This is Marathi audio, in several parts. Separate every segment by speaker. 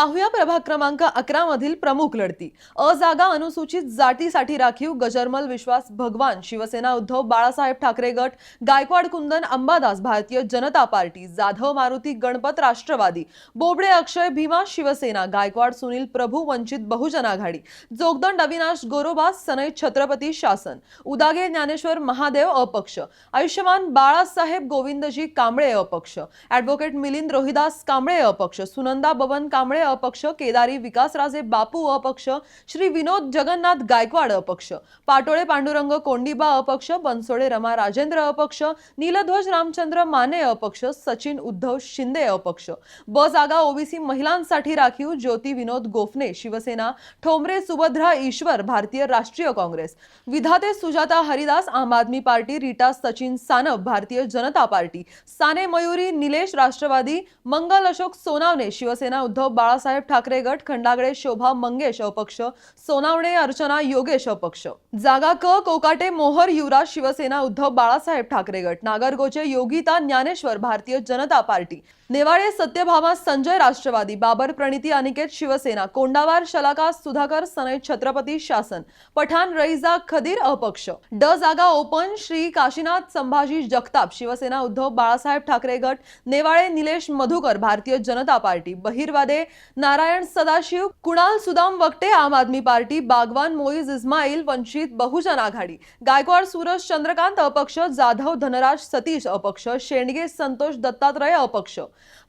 Speaker 1: पाहूया प्रभाग क्रमांक अकरा मधील प्रमुख लढती. अ जागा अनुसूचित जातीसाठी राखीव गजरमल विश्वास भगवान शिवसेना उद्धव बाळासाहेब ठाकरे गट गायकवाड कुंदन अंबादास भारतीय जनता पार्टी जाधव मारुती गणपत राष्ट्रवादी बोबडे अक्षय भीमा शिवसेना गायकवाड सुनील प्रभू वंचित बहुजन आघाडी जोगदंड अविनाश गोरोबास सनई छत्रपती शासन उदागे ज्ञानेश्वर महादेव अपक्ष आयुष्यमान बाळासाहेब गोविंदजी कांबळे अपक्ष ऍडव्होकेट मिलिंद रोहिदास कांबळे अपक्ष सुनंदा बबन कांबळे अपक्ष केदारी विकासराजे बापू अपक्ष श्री विनोद जगन्नाथ गायकवाड अपक्ष पाटोळे पांडुरंग कोंडिबा अपक्ष बनसोडे रमा राजेंद्र अपक्ष नीलध्वज रामचंद्र माने अपक्ष सचिन उद्धव शिंदे अपक्ष. ब जागा ओबीसी महिलांसाठी राखीव ज्योती विनोद गोफणे शिवसेना ठोंबरे सुभद्रा ईश्वर भारतीय राष्ट्रीय काँग्रेस. विधाते सुजाता हरिदास आम आदमी पार्टी रीटा सचिन सानप भारतीय जनता पार्टी. साने मयुरी निलेश राष्ट्रवादी मंगल अशोक सोनावणे शिवसेना उद्धव बाळा बाळासाहेब ठाकरे गट खंडागडे शोभा मंगेश अपक्ष सोनावणे अर्चना योगेश अपक्ष. जागा क कोकाटे मोहर युवराज शिवसेना उद्धव बाळासाहेब ठाकरे गट नागरगोचे योगिता ज्ञानेश्वर भारतीय जनता पार्टी नेवाळे सत्यभामा संजय राष्ट्रवादी बाबर प्रणिती अनिकेत शिवसेना कोंडावार शलाका सुधाकर सनय छत्रपती शासन पठाण रईजा खदीर अपक्ष. ड जागा ओपन श्री काशीनाथ संभाजी जगताप शिवसेना उद्धव बाळासाहेब ठाकरे गट नेवाळे निलेश मधुकर भारतीय जनता पार्टी बहिरवादे नारायण सदाशिव कुणाल सुदाम वक्टे आम आदमी पार्टी बागवान मोईज इस्माईल वंचित बहुजन आघाडी. गायकवाड सूरज चंद्रकांत अपक्ष जाधव धनराज सतीश अपक्ष शेंडगे संतोष दत्तात्रय अपक्ष.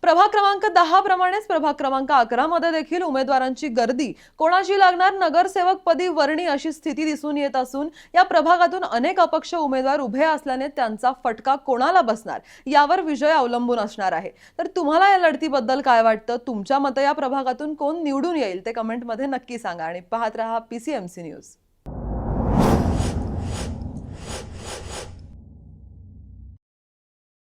Speaker 1: प्रभाग क्रमांक दहा प्रमाणेच प्रभाग क्रमांक अकरा मध्ये देखील उमेदवारांची गर्दी. कोणाची लागणार नगरसेवक पदी वर्णी अशी स्थिती दिसून येत असून या प्रभागातून अनेक अपक्ष उमेदवार उभे असल्याने त्यांचा फटका कोणाला बसणार? यावर विजय अवलंबून असणार आहे. तर तुम्हाला या लढतीबद्दल काय वाटतं? तुमच्या मते या प्रभागातून कोण निवडून येईल ते कमेंटमध्ये नक्की सांगा आणि पाहत रहा पीसीएमसी न्यूज